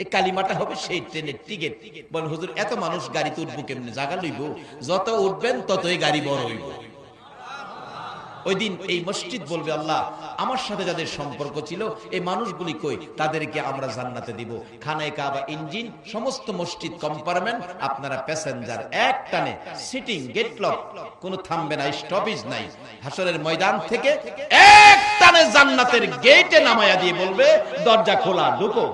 এই কালিমাটা হবে সেই ট্রেনের টিকিট। হুজুর, এত মানুষ গাড়িতে উঠবো জায়গা লইব? যত উঠবেন ততই গাড়ি বড় হইব। ওই দিন এই মসজিদ বলবে, আল্লাহ, আমার সাথে যাদের সম্পর্ক ছিল, এই মানুষগুলি কই? তাদেরকে আমরা জান্নাতে দিব। খানায় কাবা, ইঞ্জিন, সমস্ত মসজিদ কম্পার্টমেন্ট আপনারা প্যাসেঞ্জার এক টানে সিটিং গেট লক কোনো থামবে না স্টপেজ নাই। হাসরের ময়দান থেকে এক টানে জান্নাতের গেটে নামায়া দিয়ে বলবে, দরজা খোলা, ঢুকো।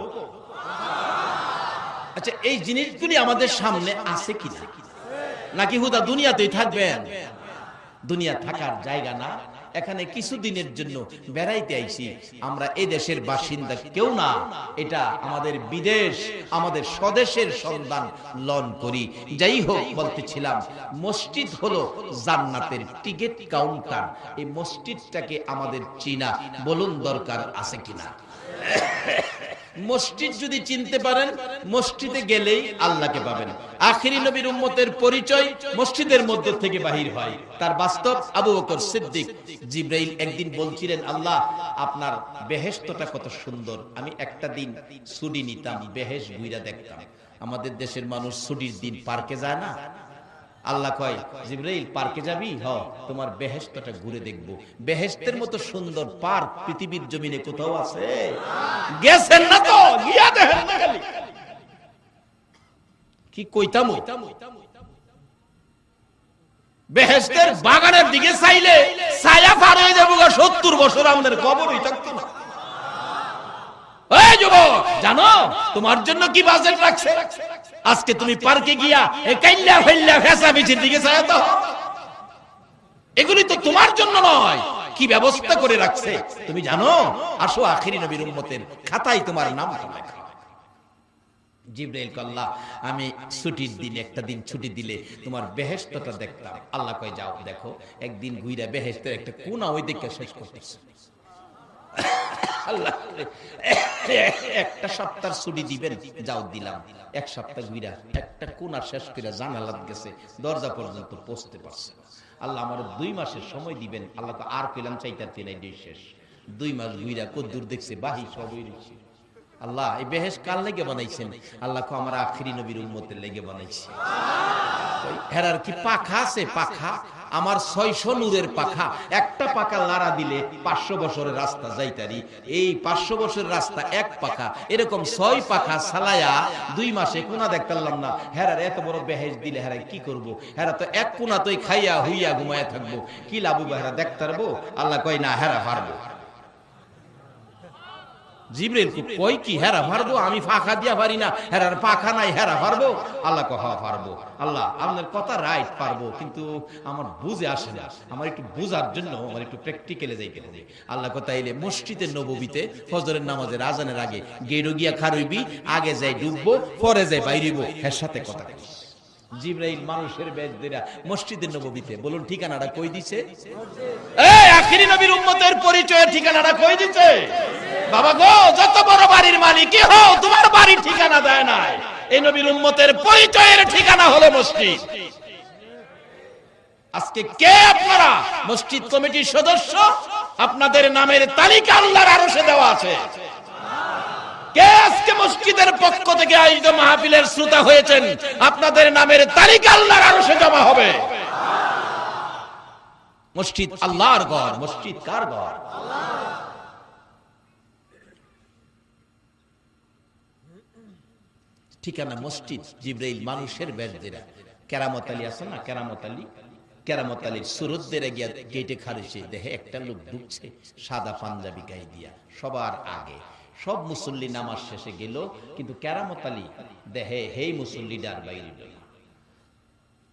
আচ্ছা এই জিনিসগুলি আমাদের সামনে আছে কিনা? নাকি হুদা দুনিয়াতেই থাকবেন? দুনিয়া থাকার জায়গা না। এখানে কিছুদিনের জন্য বেড়াইতে আইছি। আমরা এই দেশের বাসিন্দা কেউ না। এটা আমাদের বিদেশ, আমাদের স্বদেশের সন্ধান লন করি। যাই হোক, বলতেছিলাম, মসজিদ হলো জান্নাতের টিকিট কাউন্টার। এই মসজিদটাকে আমাদের চিনা, বলুন দরকার আছে কিনা? মসজিদ যদি চিনতে পারেন, মসজিদে গেলেই আল্লাহকে পাবেন। আখিরি নবীর উম্মতের পরিচয় মসজিদের মধ্য থেকে বাহির হয়। তার বাস্তব আবু বকর সিদ্দিক জিব্রাইল একদিন বলছিলেন, আল্লাহ, আপনার বেহেশতটা কত সুন্দর। আমি একটা দিন ছুটি নিতাম, বেহেশ ঘুইরা দেখতাম। আমাদের দেশের মানুষ ছুটির দিন পার্কে যায় না? আল্লাহ কয়, জিব্রাইল, পার্কে যাবি? হ, তোমার বেহেশতটা ঘুরে দেখব। বেহেশতের মতো সুন্দর পার্ক পৃথিবীর জমিনে কোথাও আছে? গেছেন না তো? গিয়া দেখেন না খালি। কি কইতাম বেহেশতের বাগানের দিকে চাইলে ছায়া পার হয়ে যাব গা, সত্তর বছর আমাদের কবরই থাকতো না। এই যুবক, জানো, তোমার জন্য কি বাজেট রাখছে? আজকে তুমি পার্কে গিয়া কাইল্লা ফাইল্লা ফেসা বিচির দিকে চায় তো এগুলি তো তোমার জন্য নয়। কি ব্যবস্থা করে রাখছে? তুমি জানো? আসো আখিরি নবীর উম্মতের খাতায় তোমার নাম লেখা। জিব্রাইল কল্লা আমি ছুটির দিন, একটা দিন ছুটি দিলে তোমার বেহেশতটা দেখতাম। আল্লাহ কয়, যাও, দেখো, একদিন ঘুইরা বেহেশতের একটা কোনা ওই দিকে শেষ করতেছে। আল্লাহ একটা সপ্তাহ ছুটি দিবেন, যাও দিলাম। এক সপ্তাহ ঘুরা, একটা কোনা শেষ করে জানালাত গেছে, দরজা পর্যন্ত পৌঁছতে পারছে আল্লাহ আমার দুই মাসের সময় দিবেন, আল্লাহ তো আর পেলাম চাইতার তেনাই ডে শেষ। দুই মাস ঘুরা কদ্দুর দেখছে, বাহি সবই রয়েছে আল্লাহ, এই বেহেস কার লেগে বানাইছেন? আল্লাহ আমার আখিরি নবীর উম্মতের লেগে বানাইছে। হেরার কি পাখা আছে? পাখা। আমার ছয়শো নূরের পাখা। একটা পাখা লাড়া দিলে পাঁচশো বছরের রাস্তা যাইতারি এই পাঁচশো বছরের রাস্তা এক পাখা। এরকম ছয় পাখা সালায়া দুই মাসে কোনা দেখতাম না। হেরার এত বড় বেহেজ দিলে হেরা কি করব? হেরা তো এক কোনা তোই খাইয়া হুইয়া ঘুমায়া থাকব। কি লাভু হেরা দেখতে পারব আল্লাহ কয়, না, হেরা পারব। জিব্রাইল কই কি, হেরা পারব আমি ফাঁকা দিয়া পারি না। হেরার পাখা নাই, হেরা পারব আল্লাহ কহ পারব আল্লাহ, আপনার কথা রাইট পারব, কিন্তু আমার বুঝে আসে না। আমার একটু বুঝার জন্য, আমার একটু প্র্যাকটিক্যালে যাইতে হবে। আল্লাহ কথা এলে মসজিদের নববীতে ফজরের নামাজের আজানের আগে গেড়ো গিয়া খারইবি, আগে যাই ডুববো, পরে যাই বাইরিব এর সাথে কথা কই জিব্রাইল মানুষের বেশ দেরা মসজিদের নববীতে, বলুন ঠিকানাটা কই দিছে? পরিচয়ের ঠিকানাটা কই দিছে? বাবা গো, যত বড় বাড়ির তোমার বাড়ির ঠিকানা দেয় নাই। এই নবীর পরিচয়ের ঠিকানা হলো মসজিদ। আজকে কে আপনারা? মসজিদ কমিটির সদস্য? আপনাদের নামের তালিকা আল্লাহর আরশে দেওয়া আছে। মসজিদ ঠিকানা মসজিদ জিব্রাইল মানুষের বেশদেরা কেরামত আলী আছে না? কেরামত আলী? কেরামত আলীর সুরতদের গিয়া গেটে খারেছে দেখে একটা লোক ঢুকছে, সাদা পাঞ্জাবি গায়ে দিয়া। সবার আগে। সব মুসল্লি নামাজ শেষে গেল, কিন্তু কেরামত আলী দেহে, হেই মুসল্লি ডার বাইরে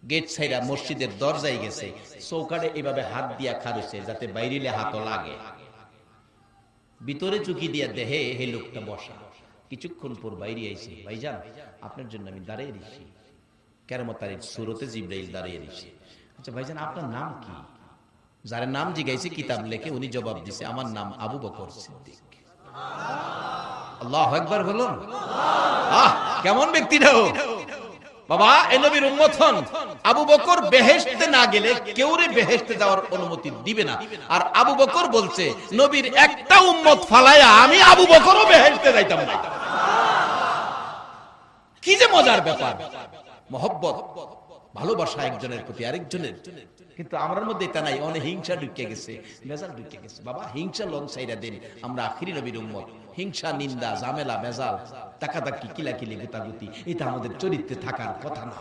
গেট সাইরা মসজিদের দরজায় গেছে চৌকাটে এভাবে হাত দিয়া খারেছে যাতে বাইরিলে হাত লাগে। ভিতরে চুকি দিয়া দেহে, হে লোকটা, বসা। কিছুক্ষণ পর বাইরে আইছে, ভাইজান, আপনার জন্য আমি দাঁড়িয়ে দিছি কেরামতারির সুরতে জিব্রাইল দাঁড়িয়ে দিছি আচ্ছা ভাইজান, আপনার নাম কি? যার নাম জিগাইছে, কিতাব লেখে, উনি জবাব দিছে, আমার নাম আবু বকর সিদ্দিক। আল্লাহ একবার বলুন। আহ, কেমন ব্যক্তি ও। বাবা, এ নবীর আবু বকর বেহেশতে না গেলে কেউরে বেহেশতে যাওয়ার অনুমতি দিবে না। আর আবু বকর বলছে, নবীর একটা উম্মত ফালায়া আমি আবু বকরও বেহেশতে যাইতাম না। মজার ব্যাপার। মহব্বত। ভালোবাসা একজনের প্রতি আরেকজনের। কিন্তু আমরার মধ্যে এটা নাই, অনেক হিংসা ঢুকে গেছে মেজাল ঢুকে গেছে। বাবা, হিংসা লং সাইরা দিন, আমরা আখিরি নবীর উম্মত। হিংসা, নিন্দা, ঝামেলা মেজাল তাকাতাকি, কিলাকিলি, গুতাগুতি, এটা আমাদের চরিত্রে থাকার কথা না।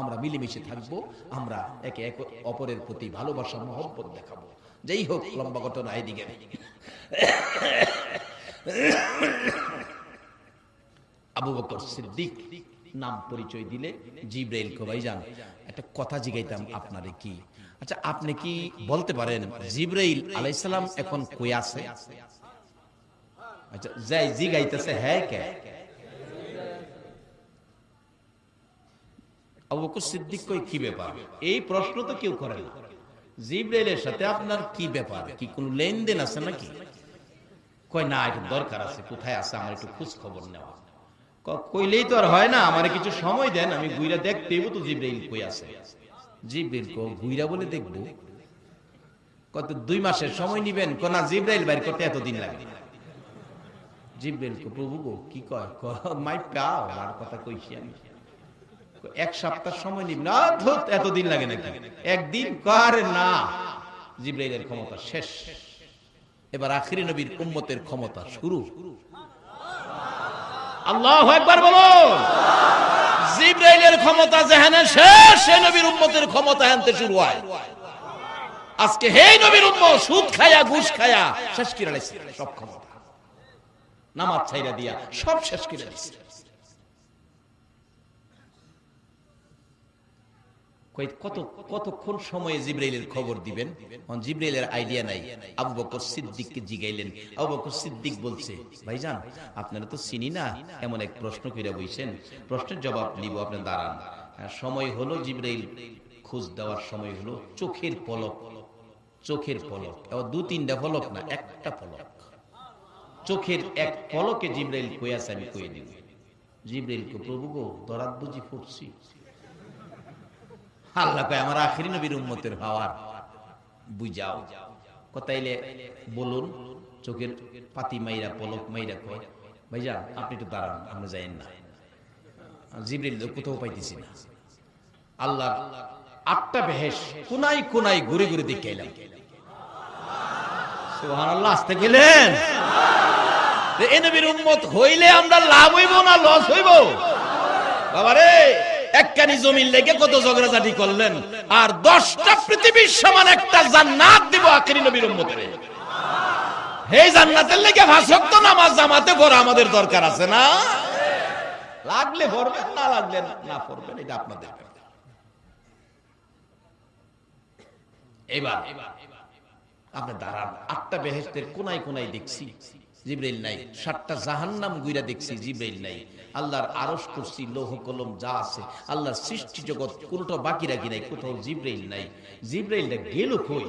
আমরা মিলেমিশে থাকব, আমরা একে এক অপরের প্রতি ভালোবাসা, মহব্বত দেখাবো। যেই হোক, লম্বা ঘটনা এদিকে। আবু বকর সিদ্দিক নাম পরিচয় দিলে জিব্রাইল কোবাই যান। একটা কথা জিগাইতাম, আপনারে কি? আচ্ছা আপনি কি বলতে পারেন, জিব্রাইল আলাইসালাম এখন কই আছে? আচ্ছা যাই জিগাইতেছে হ্যাঁ কে? সিদ্দিক কই কি ব্যাপার? এই প্রশ্ন তো কেউ করে না। জিব্রাইলের সাথে আপনার কি ব্যাপার? কি কোনো লেনদেন আছে নাকি? কয়, না একটু দরকার আছে, কোথায় আছে? আমার একটু খোঁজ খবর নেওয়া। কইলেই তো আর হয় না আমার কিছু সময় দেন আমি গুইরা দেখতেইব তো জিব্রাইল কই আছে। জিব্রাইল কো গুইরা বলে দেখব। কত দুই মাসের সময় নিবেন কোন না জিব্রাইল বাইর করতে এতদিন লাগে। জিব্রাইল কো প্রভু গো কি কয়? মাই পাও আর কথা কইছি আমি। এক সপ্তাহ সময় নিব। না ধুত, এতদিন লাগে নাকি? একদিন কর না। জিব্রাইলের ক্ষমতা শেষ। এবার আখিরি নবীর উম্মতের ক্ষমতা শুরু। আল্লাহ একবার বলো জিব্রাইলের ক্ষমতা যেখানে শেষ সে নবীর উম্মতের ক্ষমতা হানতে শুরু হয়। আজকে হে নবীর উম্মত, সুদ খায়া, ঘুষ খায়া, শেষ করে সব ক্ষমতা। নামাজ ছাইরা দিয়া সব শেষ করে লাইছে কই কত কতক্ষণ সময়ে জিব্রাইলের খবর দিবেন? জিব্রাইলের আইডিয়া নাই। আবু বকর জিগাইলেন। আবু বকর সিদ্দিক বলছে আপনারা তো চিনি না? এমন এক প্রশ্ন কইরা বইছেন। প্রশ্নের জবাব নিব দাঁড়ান। হ্যাঁ, সময় হলো জিব্রাইল খোঁজ দেওয়ার সময় হলো চোখের পলক। চোখের পলক। দু তিনটা পলক না একটা পলক। চোখের এক পলকে জিব্রাইল কইয়াছে আমি কই দিব। জিব্রাইল কো প্রভু গো দরাত বুঝি ফুটছি। আল্লাহ কয়, আমার আখিরি নবীর উম্মতের হওয়ার, বুঝাও। কথাইলে বলুন, চোখের পাতি মাইরা, পলক মাইরা কয়, ভাইজান, আপনি একটু দাঁড়ান আপনি যাইেন না। জিবরিল কোথাও পাইতেছি না। আল্লাহ আটটা বেহেস কোনাই কোনাই ঘুরে ঘুরে দেখে এলাম। আসতে গেলেন। এ নবীর উম্মত হইলে আমরা লাভ হইব না, লস হইব? বাবারে! একখানি জমিন লেগে কত ঝগড়াঝাটি করলেন। আর দশটা পৃথিবীর সমান একটা জান্নাত দিব আখেরি নবীর উম্মতের। এই জান্নাতের লেগে ভাষক তো নামাজ জামাতে পড়া আমাদের দরকার আছে না? লাগলে পড়বেন না লাগলে না পড়বেন, এটা আপনাদের এবার, আপনি দাঁড়ান, আটটা বেহেস্তের কোনায় কোনায় দেখছি। জিব্রাইল নাই। সাতটা জাহান্নাম গুইরা দেখছি জিব্রাইল নাই। আল্লাহর আরশ করছি, লৌহ কলম যা আছে, আল্লাহর সৃষ্টি জগৎ কোনটা বাকি রাখি নাই, কোথাও জিব্রাইল নাই। জিব্রাইলটা গেল কই?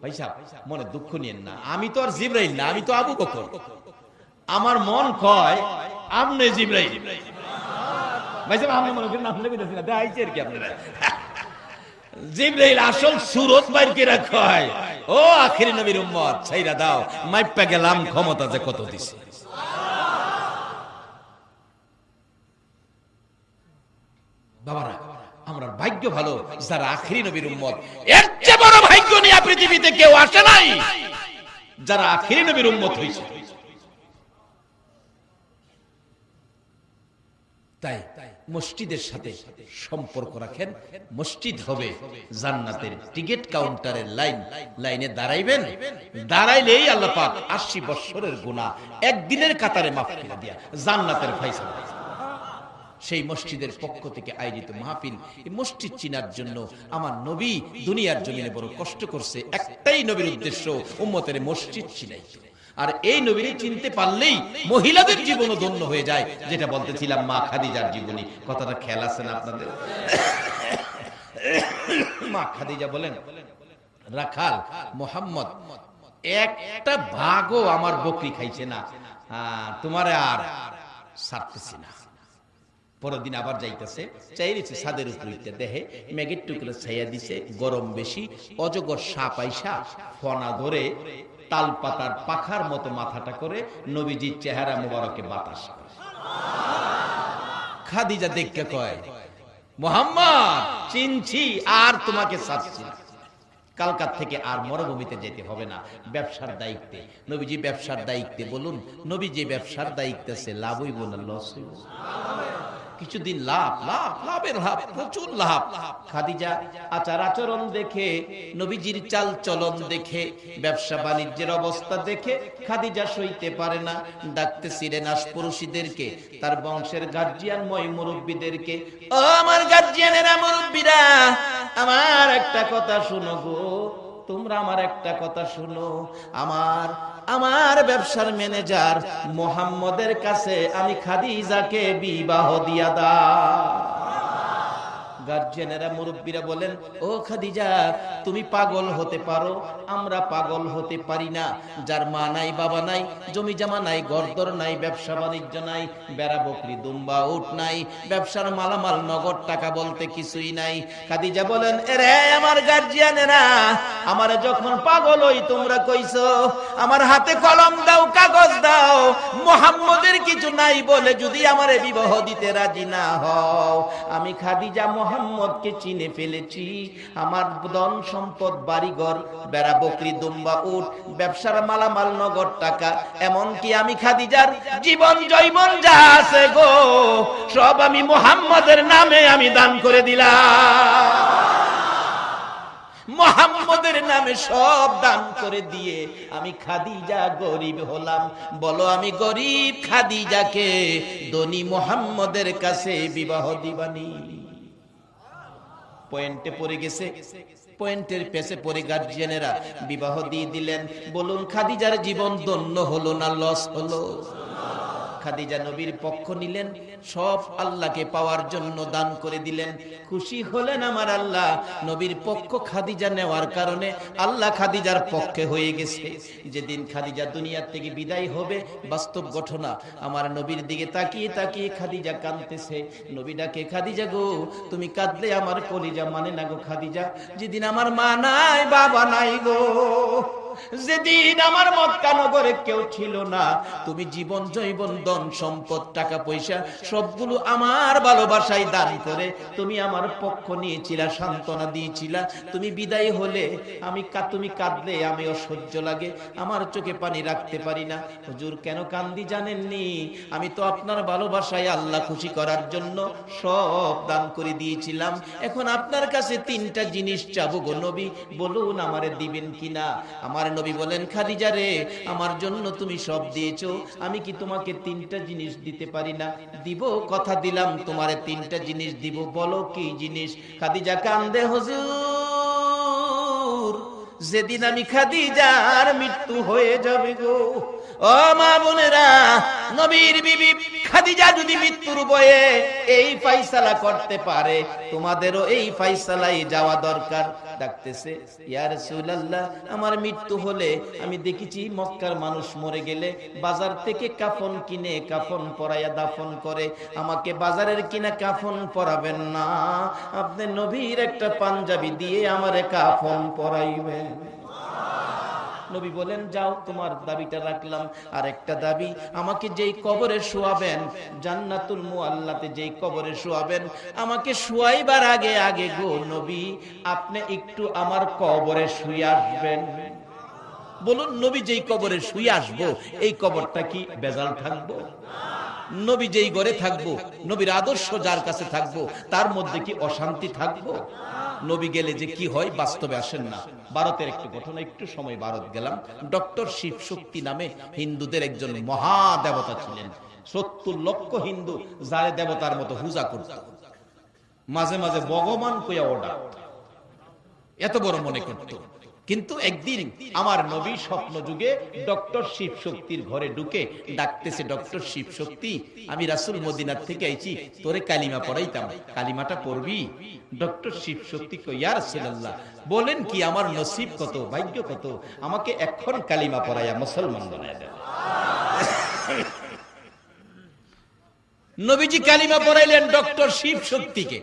ভাই সাহেব, মনে দুঃখ নিয়েন না। আমি তো আর জিব্রাইল না, আমি তো আবু বকর। আমার মন কয় আমনে জিব্রাইল ভাই সাহেব, আপনি মনে করেন, আপনি না, দেখাইছে আর কি আপনারা। জিব্রাইল আসল সুরত বাইর করে কয়, ও আখিরি নবীর উম্মত, ছাইরা দাও, মাইপা গেলাম, ক্ষমতা যে কত দিছে? বাবারা, আমরা ভাগ্য ভালো, যারা আখিরি নবীর উম্মত, এর চেয়ে বড় ভাগ্য নিয়ে পৃথিবীতে কেউ আসে নাই। যারা আখিরি নবীর উম্মত হয়েছে তাই তাই মসজিদের সাথে সম্পর্ক রাখেন। মসজিদ হবে জান্নাতের টিকিট কাউন্টারের লাইন। লাইনে দাঁড়াইবেন। দাঁড়াইলেই আল্লাহ পাক আশি বছরের গুণা একদিনের কাতারে মাফ করে দিয়া জান্নাতের ফাইসালা সেই মসজিদের পক্ষ থেকে আয়োজিত মাহফিল, এই মসজিদ চিনার জন্য আমার নবী দুনিয়ার জমিনে বড় কষ্ট করছে। একটাই নবীর উদ্দেশ্য, উম্মতের মসজিদ চিনাই আর এই নবীর চিনতে পারলেই মহিলাদের জীবনও ধন্য হয়ে যায় যেটা বলতেছিলাম মা খাদিজার জীবনী। কথাটা খেয়াল আছে না আপনাদের? মা খাদিজা বলেন রাখাল মোহাম্মদ একটা ভাগও আমার বকরি খাইছে না। আহ, তোমারে আর ছাড়তেছি না। পরের দিন আবার যাইতেছে চাইরেছে ছাদের উপর দেহে মেঘের টুকরো ছাইয়া দিছে গরম বেশি অজগর সাপ আইসা ফনা ধরে তাল পাতার পাখার মতো মাথাটা করে নবীজির চেহারা মোবারকে বাতাস খাদিজা দেখকে কয়, মোহাম্মদ, চিনছি, আর তোমাকে না। কালকার থেকে আর মরুভূমিতে যেতে হবে না, ব্যবসার দায়িত্বে। নবীজি ব্যবসার দায়িত্বে বলুন, নবী যে ব্যবসার দায়িত্বে আছে লাভই হইব না, লস কিছুদিন লাভ লাভ, লাভের লাভ, প্রচুর লাভ। খাদিজা আচার আচরণ দেখে, নবীজির চাল চলন দেখে, ব্যবসা বাণিজ্যের অবস্থা দেখে খাদিজা সইতে পারে না। ডাকতেছিলেন আশপড়শিদেরকে, তার বংশের গার্জিয়ান ময় মুরব্বীদেরকে, ও আমার গার্জিয়ানেরা মুরব্বীরা, আমার একটা কথা শুনো গো, তোমরা আমার একটা কথা শুনো। আমার আমার ব্যবসার ম্যানেজার মোহাম্মদের কাছে আমি খাদিজাকে বিবাহ দিয়া দা গার্জেনেরা মুরব্বীরা বলেন, ও খাদিজা, তুমি পাগল হতে পারো, আমরা পাগল হতে পারি না। যার মা নাই, বাবা নাই জমি জামা নাই গরদর নাই, ব্যবসা বাণিজ্য নাই, বেড়া বকরি, দুম্বা, উট নাই, ব্যবসার মালামাল, নগদ টাকা বলতে কিছুই নাই। খাদিজা বলেন, এরে আমার গার্জিয়ানেরা আমার যখন পাগল হই তোমরা কইছো, আমার হাতে কলম দাও, কাগজ দাও মোহাম্মদের কিছু নাই বলে যদি আমারে বিবাহ দিতে রাজি না হও। আমি খাদিজা মোহাম্মদকে চিনে ফেলেছি। আমার ধন সম্পদ, বাড়িঘর, বেড়া, বকরি, দুম্বা, উট, ব্যবসার মালামাল, নগদ টাকা, এমনকি আমি খাদিজার জীবন, জৈবন যা আছে গো, সব আমি মোহাম্মদের নামে আমি দান করে দিলাম। মোহাম্মদের নামে সব দান করে দিয়ে আমি খাদিজা গরিব হলাম। বলো, আমি গরিব খাদিজাকে ধনী মোহাম্মদের কাছে বিবাহ দিবানি। পয়েন্টে পড়ে গেছে। পয়েন্টের পেছে পড়ে গার্জিয়ানেরা বিবাহ দিয়ে দিলেন। বলুন, খাদিজার জীবন দন্য হলো না লস হলো? খাদিজা নবীর পক্ষ নিলেন, সব আল্লাহকে পাওয়ার জন্য দান করে দিলেন। খুশি হলেন আমার আল্লাহ, নবীর পক্ষ খাদিজা নেওয়ার কারণে আল্লাহ খাদিজার পক্ষে হয়ে গেছে। যেদিন খাদিজা দুনিয়ার থেকে বিদায় হবে, বাস্তব ঘটনা, আমার নবীর দিকে তাকিয়ে তাকিয়ে খাদিজা কাঁদতেছে। নবী ডাকে খাদিজা গো, তুমি কাঁদলে আমার কলিজা মানে না গো খাদিজা? যেদিন আমার মা নাই, বাবা নাই গো। যেদিন আমার মক্কা নগরে কেউ ছিল না, তুমি জীবন জৈবন ধন, সম্পদ, টাকা, পয়সা সবগুলো আমার ভালোবাসায় দান করে তুমি আমার পক্ষ নিয়েছিলা, সান্ত্বনা দিয়েছিলা। তুমি বিদায় হলে আমি তুমি কাঁদলে আমি অসহ্য লাগে, আমার চোখে পানি রাখতে পারি না। হুজুর, কেন কান্দি জানেননি? আমি তো আপনার ভালোবাসায় আল্লাহ খুশি করার জন্য সব দান করে দিয়েছিলাম। এখন আপনার কাছে তিনটা জিনিস চাবো গো নবী, বলুন আমারে দিবেন কিনা? আমার নবী বলেন, খাদিজা রে, আমার জন্য তুমি সব দিয়েছ, আমি কি তোমাকে তিনটা জিনিস দিতে পারি না? দিব, কথা দিলাম, তোমারে তিনটা জিনিস দিব, বলো কি জিনিস? খাদিজা কান্দে, হজুর, যেদিন আমি খাদিজার মৃত্যু হয়ে যাবে গো ও মা বোনেরা, নবীর বিবি খাদিজা যদি মৃত্যুর বয়ে এই ফাইসালা করতে পারে, তোমাদেরও এই ফাইসালাই যাওয়া দরকার। ডাকতেছে, ইয়া রাসূলুল্লাহ, আমার মৃত্যু হলে আমি দেখেছি মক্কার মানুষ মরে গেলে বাজার থেকে কাফন কিনে কাফন পরাইয়া দাফন করে। আমাকে বাজারের কিনা কাফন পরাবেন না। আপনি নবীর একটা পাঞ্জাবি দিয়ে আমারে কাফন পরাইবেন। নবী বলেন, যাও, তোমার দাবিটা রাখলাম। আর একটা দাবি, আমাকে যেই কবরে শোয়াবেন, জান্নাতুল মুআল্লাতে যেই কবরে শোয়াবেন, আমাকে শোয়াইবার আগে আগে গো নবী, আপনি একটু আমার কবরে শুয়ে আসবেন। বলুন, নবী যেই কবরে শুয়ে আসব, এই কবরটা কি বেজাল থাকব? নবী যেই ঘরে থাকব, নবীর আদর্শ যার কাছে থাকব, তার মধ্যে কি অশান্তি থাকব? নবী গেলে যে কি হয় বাস্তবে আসেন না। ভারতের একটু ঘটনা, একটু সময় ভারত গেলাম। ডক্টর শিব শক্তি নামে হিন্দুদের একজন মহাদেবতা ছিলেন। সত্তর লক্ষ হিন্দু যারে দেবতার মতো পূজা করত। মাঝে মাঝে ভগবান কইয়া ওডা এত বড় মনে করত। কিন্তু একদিন আমার নবী স্বপ্ন যুগে ডক্টর শিব শক্তির ঘরে ঢুকে ডাকতেছে, ডক্টর শিব শক্তি আমি রাসুল মদিনার থেকে আইছি, তোরে কালিমা পড়াইতাম, কালিমাটা পড়বি? ডক্টর শিব শক্তি কইয়া রাসূলুল্লাহ, বলেন কি, আমার নসিব কত, ভাগ্য কত? আমাকে এখন কালিমা পড়াইয়া মুসলমান বানায় দেন। নবীজি কালিমা পড়াইলেন ডক্টর শিব শক্তিকে।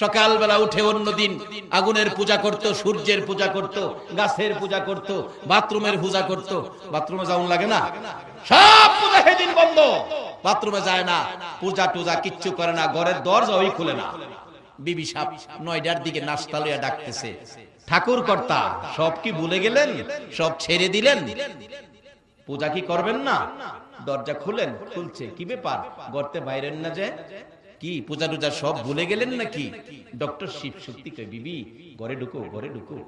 সকালবেলা উঠে অন্যদিন আগুনের পূজা করত, সূর্যের পূজা করত, গাছের পূজা করত, বাথরুমের পূজা করত। বাথরুমে যাওন লাগে না? সব পূজা সেদিন বন্ধ। বাথরুমে যায় না, পূজা টুজা কিচ্ছু করে না, ঘরের দরজা ওই খুলে না। বিবি সাপ নয়টার দিকে নাস্তা লইয়া ডাকতেছে, ঠাকুর কর্তা, সব কি ভুলে গেলেন? সব ছেড়ে দিলেন? পূজা কি করবেন না? দরজা খুলেন, খুলছে। কি ব্যাপার? গর্তে বাইরেন না যে? কি, পূজা টুজা সব ভুলে গেলেন নাকি? ডক্টর শিব শক্তি কয়, বিবি, ঘরে ঢুকো ঘরে ঢুকো,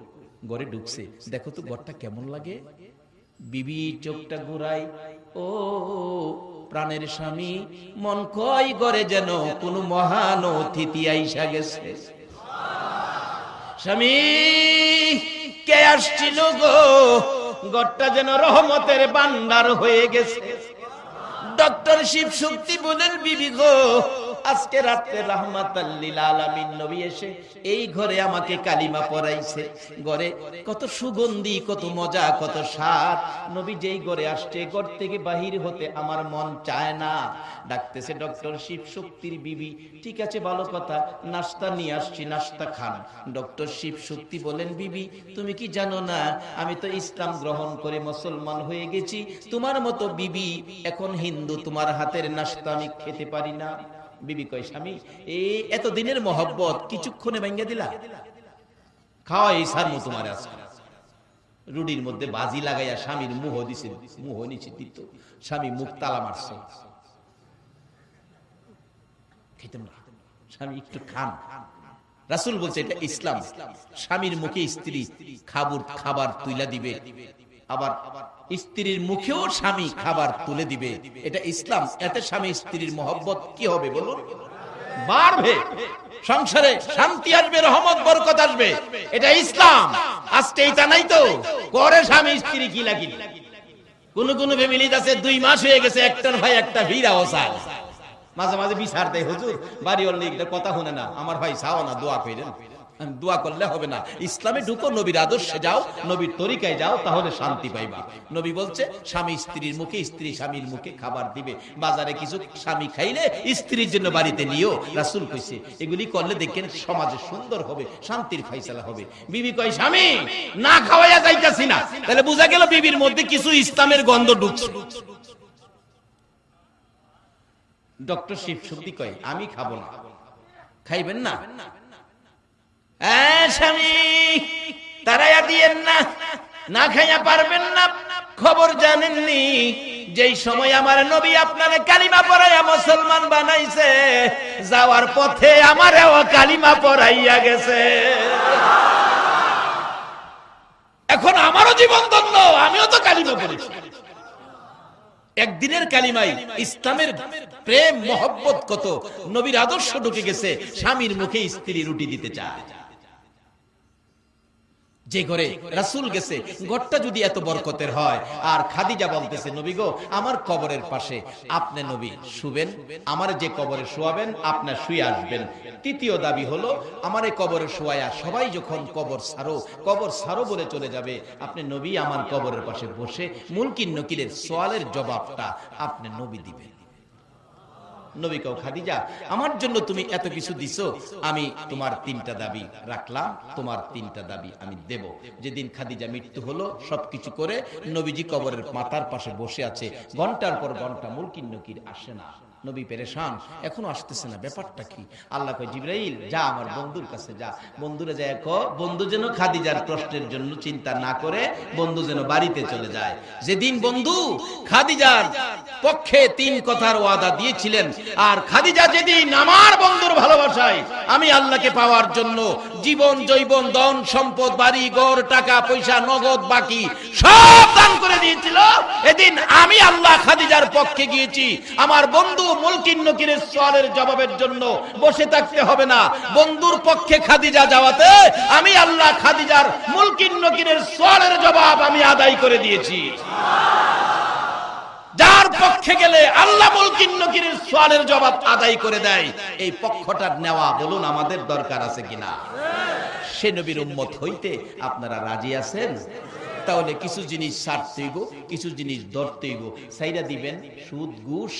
ঘরে ঢুকছে। দেখো তো ঘরটা কেমন লাগে? বিবি চোখটা ঘুরাই ও, প্রাণের স্বামী, মন কয় করে যেন কোন মহান অতিথি আইসা গেছে? স্বামী, কে আসছিল গো? গড়টা যেন রহমতের বান্দার হয়ে গেছে। ডক্টর শিব শক্তি বলেন বিবি গো আজকে রাত্রে রহমাত আলামিন নবী এসে এই ঘরে আমাকে কালিমা পড়াইছে। ঘরে কত সুগন্ধি, কত মজা, কত স্বাদ। নবী যেই ঘরে আসছে, ঘর থেকে বাহির হতে আমার মন চায় না। ডাকতেছে ডক্টর শিব শক্তির বিবি, ঠিক আছে, ভালো কথা, নাস্তা নিয়ে আসছি, নাস্তা খান। ডক্টর শিব শক্তি বলেন, বিবি, তুমি কি জানো না, আমি তো ইসলাম গ্রহণ করে মুসলমান হয়ে গেছি। তোমার মতো বিবি এখন হিন্দু, তোমার হাতের নাস্তা আমি খেতে পারি না। বিবি কয়, স্বামী, এই এত দিনের মহব্বত কিছুক্ষণে ভেঙ্গে দিলা? খাওয়া এই সার মতো তোমার আজকে। রুডির মধ্যে বাজি লাগাইয়া স্বামীর মুহ দিছে, মুহ নিচে দিত। স্বামী মুখ তালা মারছে। খেতাম স্বামী, একটু খান। রাসুল বলছে, এটা ইসলাম। স্বামীর মুখে স্ত্রী খাবুর খাবার তুইলা দিবে। আবার স্ত্রীর মুখেও স্বামী খাবার তুলে দিবে। এটা ইসলাম। এতে স্বামী স্ত্রীর মহব্বত কি হবে বলুন? বাড়বে। সংসারে শান্তি আসবে, রহমত, বরকত আসবে। এটা ইসলাম। আজকে এটা নাই তো। করে স্বামী স্ত্রী কি লাগি কোন কোন ফ্যামিলি আছে, দুই মাস হয়ে গেছে একটার ভাই, একটা ভিড়া ওসায় মাঝে মাঝে বিচার দেয়, হুজুর বাড়ি ওর কথা শুনে না। আমার ভাই চাও না, দোয়া করেন দোয়া করলে হবে না। ইসলামে ঢুকো, নবীর আদর্শে যাও, নবীর তরিকায় যাও, তাহলে শান্তি পাইবা। নবী বলছে, স্বামী স্ত্রীর মুখে, স্ত্রী স্বামীর মুখে খাবার দিবে। বাজারে কিছু স্বামী খাইলে স্ত্রীর জন্য বাড়িতে নিও। রাসুল কইছে, এগুলি করলে দেখেন সমাজে সুন্দর হবে, শান্তির ফাইসালা হবে। বিবি কয়, স্বামী, না খাওয়াইয়া যাইতাছি না। তাহলে বোঝা গেল বিবির মধ্যে কিছু ইসলামের গন্ধ ঢুকছে। ডক্টর শিব শুদ্ধি কয়, আমি খাব না। খাইবেন না? তারাইয়া দিয়েন না না খাইয়া পারবেন না। খবর জানেননি সময় আমার নবী আপনার কালিমা পড়াইয়া মুসলমান বানাইছে, যাওয়ার পথে আমারও কালিমা পড়াইয়া গেছে। এখন আমারও জীবন ধন্য, আমিও তো কালিমা পড়েছি একদিনের কালিমাই ইসলামের প্রেম, মহব্বত কত, নবীর আদর্শ ঢুকে গেছে, স্বামীর মুখে স্ত্রী রুটি দিতে চায়। যে ঘরে রাসুল গেছে, ঘরটা যদি এত বরকতের হয়। আর খাদিজা বলতেছে, নবী গো, আমার কবরের পাশে আপনি নবী শুবেন, আমার যে কবরে শোয়াবেন আপনার শুয়ে আসবেন। তৃতীয় দাবি হলো, আমার এই কবরে শোয়ায়া সবাই যখন কবর সারো কবর সারো বলে চলে যাবে, আপনি নবী আমার কবরের পাশে বসে মুলকিন নকিলের সোয়ালের জবাবটা আপনি নবী দিবেন। নবী কও, খাদিজা, আমার জন্য তুমি এত কিছু দিছো, আমি তোমার তিনটা দাবি রাখলাম, তোমার তিনটা দাবি আমি দেব। যেদিন খাদিজা মৃত্যু হলো, সবকিছু করে নবীজি কবরের মাথার পাশে বসে আছে, ঘণ্টার পর ঘণ্টা মুরকির নকির আসে না। নবী পেরেশান, এখনও আসতেছে না, ব্যাপারটা কি? আল্লাহ কয়, জিব্রাইল, যা আমার বন্ধুর কাছে যা। বন্ধুরা যায় কো, বন্ধু যেন খাদিজার প্রশ্নের জন্য চিন্তা না করে, বন্ধু যেন বাড়িতে চলে যায়। যেদিন বন্ধু খাদিজার পক্ষে তিন কথার ওয়াদা দিয়েছিলেন, আর খাদিজা যেদিন আমার বন্ধুর ভালোবাসায়, আমি আল্লাহকে পাওয়ার জন্য জীবন জৈবন দন সম্পদ, বাড়ি গড় টাকা, পয়সা, নগদ, বাকি, সব দান করে দিয়েছিল। এদিন আমি আল্লাহ খাদিজার পক্ষে গিয়েছি। আমার বন্ধু মুলকিন নকিরের সোয়ালের জবাবের জন্য বসে থাকতে হবে না। বন্ধুর পক্ষে খাদিজা যাওয়াতে আমি আল্লাহ খাদিজার মুলকিন নকিরের সোয়ালের জবাব আমি আদায় করে দিয়েছি। যার পক্ষে গেলে আল্লাহ সোয়ালের জবাব আদায় করে দেয়। এই পক্ষটা নেওয়া বলুন আমাদের দরকার আছে কিনা? সে নবীর উম্মত হইতে আপনারা রাজি আছেন? তাহলে কিছু জিনিস ছাড়তে হইব কিছু জিনিস ধরতে হইব সাইরা দিবেন সুদ, ঘুষ,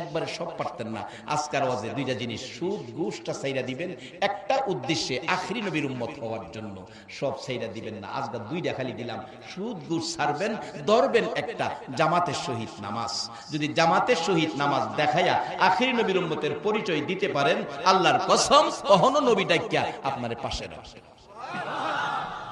একবারে সব পারতেন না। আজকার ওয়াজে দুইটা জিনিস, সুদ, ঘুষটা সাইরা দিবেন। একটা উদ্দেশ্যে আখরি নবীর উম্মত হওয়ার জন্য সব সাইরা দিবেন না। আজকাল দুইটা খালি দিলাম, সুদ, ঘুষ ছাড়বেন ধরবেন একটা জামাতের সহিত নামাজ। যদি জামাতের সহিত নামাজ দেখায়া আখরি নবীর উম্মতের পরিচয় দিতে পারেন, আল্লাহর কসম, কখনো নবী ডাকিয়া আপনার পাশে রাখে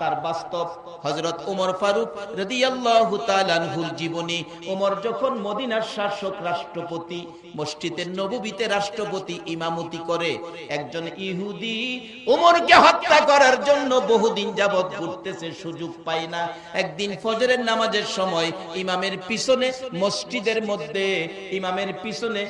তার বাস্তব হজরত ওমর ফারুক রাদিয়াল্লাহু তাআলা আনহুর জীবনী। ওমর যখন মদিনার শাসক রাষ্ট্রপতি, মসজিদের নববীতে রাষ্ট্রপতি ইমামতি করে, একজন ইহুদি ওমরকে হত্যা করার জন্য বহুদিন যাবৎ ঘুরতেছে, সুযোগ পায় না। একদিন ফজরের নামাজের সময় ইমামের পিছনে মসজিদের মধ্যে, ইমামের পিছনে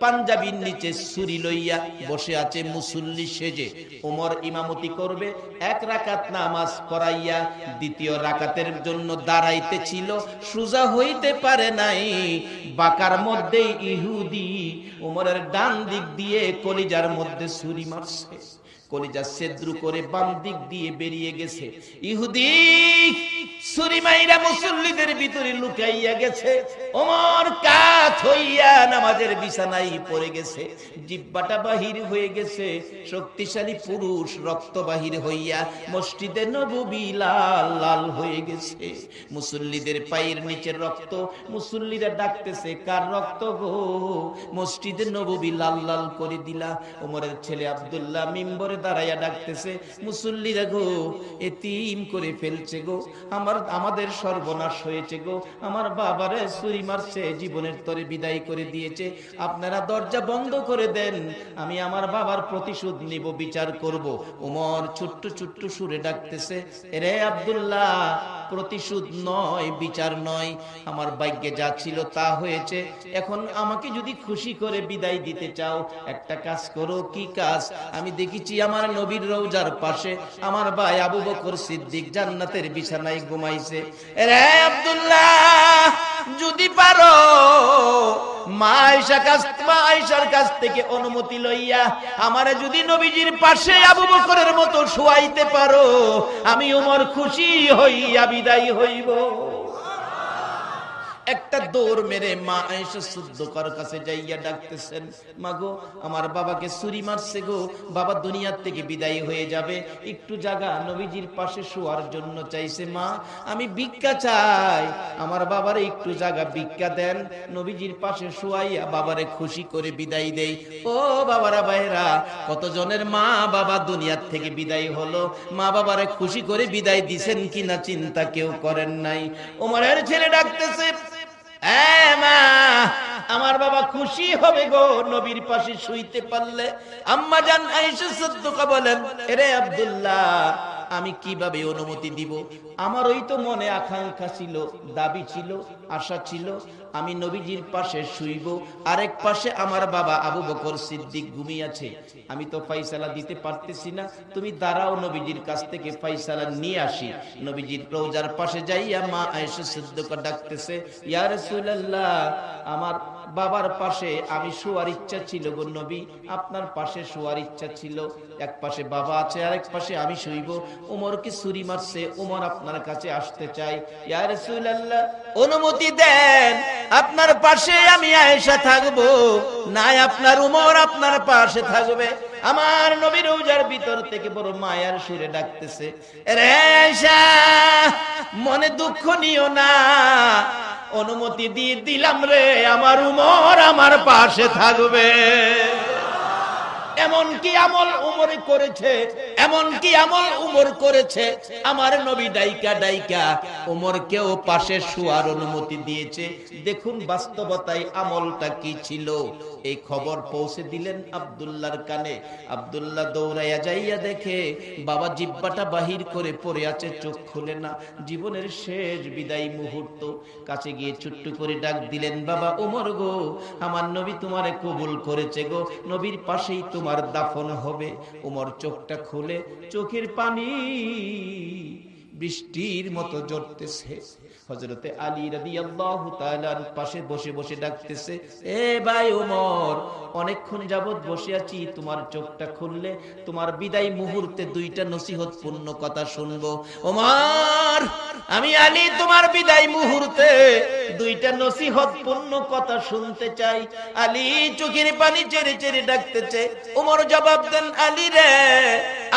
পাঞ্জাবির নিচে ছুরি লইয়া বসে আছে মুসল্লি সেজে। ওমর ইমামতি করবে, এক রাকাত নামাজ পড়াইয়া দ্বিতীয় রাকাতের জন্য দাঁড়াইতেছিল সুজা হইতে পারে নাই। বাকার মধ্যে ইহুদি উমরের ডান দিক দিয়ে কলিজার মধ্যে ছুরি মারছে। কলিজা সেদ্রু করে বাম দিক দিয়ে বেরিয়ে গেছে। ইহুদি মুসল্লিদের শক্তিশালী পুরুষ রক্ত বাহির হইয়া মসজিদে লাল লাল হয়ে গেছে। মুসল্লিদের পায়ের নিচের রক্ত। মুসল্লিরা ডাকতেছে, কার রক্ত গো? মসজিদে নববী লাল লাল করে দিলা। ওমরের ছেলে আব্দুল্লাহ মিম্বরে দাঁড়াইয়া ডাকতেছে করে ফেলছে গো, আমার, আমাদের সর্বনাশ হয়েছে গো, আমার মারছে, জীবনের তরে বিদায় করে দিয়েছে, আপনারা দরজা বন্ধ করে দেন, আমি আমার বাবার প্রতিশোধ নিব, বিচার করব। ওমর ছোট্ট ছোট্ট সুরে ডাকতেছে রে আব্দুল্লাহ, প্রতিশোধ নয়, বিচার নয়, আমার ভাগ্যে যা ছিল তা হয়েছে, এখন আমাকে যদি খুশি করে বিদায় দিতে চাও, একটা কাজ করো, কি কাজ? আমি দেখেছি আমার নবীর রৌজার পাশে আমার ভাই আবু বকর সিদ্দিক জান্নাতের বিছানায় ঘুমাইছে। রে আব্দুল্লাহ, যদি পারো, মা কাছ মা আয়েশার কাছ থেকে অনুমতি লইয়া আমারে যদি নবীজির পাশে আবু বকরের মতো শুয়াইতে পারো, আমি উমর খুশি হইয়া বিদায় হইব। একটা দৌড় মেরে মা আয়েশা সুদ্দকার কাছে যাইয়া ডাকতেছেন মাগো আমার বাবাকে ছুরি মারছে গো, বাবা দুনিয়ার থেকে বিদায় হয়ে যাবে, একটু জায়গা নবীজির পাশে শোয়ার জন্য চাইছে মা, আমি ভিক্ষা চাই, আমার বাবারে একটু জায়গা ভিক্ষা দেন, নবীজির পাশে শোয়াইয়া বাবারে খুশি করে বিদায় দেই। ও বাবারা ভাইরা কতজনের মা বাবা দুনিয়ার থেকে বিদায় হলো? মা বাবারে খুশি করে বিদায় দিছেন কিনা চিন্তা কেউ করেন নাই। ওমরের ছেলে ডাকতেছে মা, আমার বাবা খুশি হবে গো নবীর পাশে শুইতে পারলে। আম্মা জান বলেন, এরে আব্দুল্লাহ, আমি কীভাবে অনুমতি দিব? আমার ওই তো মনে আকাঙ্ক্ষা ছিল, দাবি ছিল, আশা ছিল। আমি নবীজির পাশে শুইব, আরেক পাশে আমার বাবা আবু বকর সিদ্দিক ঘুমিয়েছে আমি তো ফাইসালা দিতে পারতেছি না, তুমি দাঁড়াও নবীজির কাছ থেকে ফাইসালা নিয়ে আসি। নবীজির রোজার পাশে যাইয়া মা আয়েশা সিদ্দিকা ডাকতেছে, ইয়া রাসূলুল্লাহ, আমার বাবার পাশে আমি শোয়ার ইচ্ছা ছিল গো নবী। আপনার পাশে শোয়ার ইচ্ছা ছিল। এক পাশে বাবা আছে, আরেক পাশে আমি শুইব। উমরকে ছুরি মারছে? উমর আপনার কাছে আসতে চাই। ইয়া রাসূলুল্লাহ, অনুমতি দেন, আপনার পাশে আমি আয়েশা থাকব। নাই, আপনার উমর আপনার পাশে থাকবে। আমার নবীর রোজার ভিতর থেকে বড় মায়ার সুরে ডাকতেছে রে আয়েশা, মনে দুঃখ নিও না। অনুমতি দিয়ে দিলাম রে, আমার উমর আমার পাশে থাকবে। এমন কি আমল উমর করেছে এমন কি আমল উমর করেছে, আমার নবী ডাইকা ডাইকা উমরকেও পাশে শোয়ার অনুমতি দিয়েছে। দেখুন বাস্তবতায় আমলটা কি ছিল। এই খবর পৌঁছে দিলেন আব্দুল্লাহর কানে। আব্দুল্লাহ দৌড়াইয়া যাইয়া দেখে বাবা জিব্বাটা বাহির করে পড়ে আছে, চোখ খুলে না। জীবনের শেষ বিদায় মুহূর্ত। কাছে গিয়ে ছোট্ট করে ডাক দিলেন, বাবা, ওমর গো, আমার নবী তোমারে কবুল করেছে গো, নবীর পাশেই তোমার দাফন হবে। ওমর চোখটা খুলে, চোখের পানি বৃষ্টির মতো জড়তেছে হজরতে আলী রাদিয়াল্লাহু তাআলার পাশে বসে বসে ডাকতেছে, এ ভাই ওমর, অনেকক্ষণ যাবত বসে আছি, তোমার চোখটা খুললে তোমার বিদায় মুহূর্তে দুইটা নসিহত পূর্ণ কথা শুনব। ওমর, আমি আলী, তোমার বিদায় মুহূর্তে দুইটা নসিহত পূর্ণ কথা শুনতে চাই। আলী চোখের পানি চেড়ে চেড়ে ডাকতেছে, ওমর, জবাব দেন আলী রে,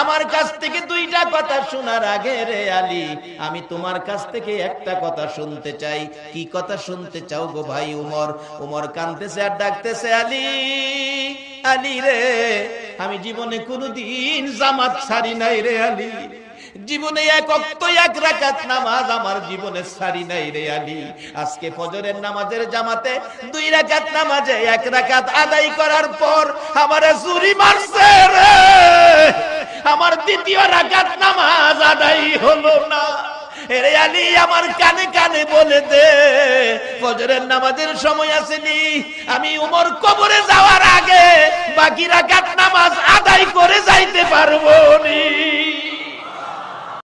আমার কাছ থেকে দুইটা কথা শোনার আগে রে আলী, আমি তোমার কাছ থেকে একটা কথা শুনতে চাই। কি কথা শুনতে চাও গো ভাই উমর? উমর কানতেছে আর ডাকতেছে, আলী আলী রে, আমি জীবনে কোনোদিন জামাত ছাড়ি নাই রে আলী। জীবনে এক অক্ত এক রাকাত নামাজ আমার জীবনে সারি নাই রে আলী। আজকে ফজরের নামাজের জামাতে দুই রাকাত নামাজে এক রাকাত আদায় করার পর আমার চুরি মারছে রে। আমার দ্বিতীয় রাকাত নামাজ আদায় হলো না। এরে আলী আমার কানে কানে বলে দে। ফজরের নামাজের সময় আসেনি। আমি উমর কবরে যাওয়ার আগে বাকি রাকাত নামাজ আদায় করে যাইতে পারব নি।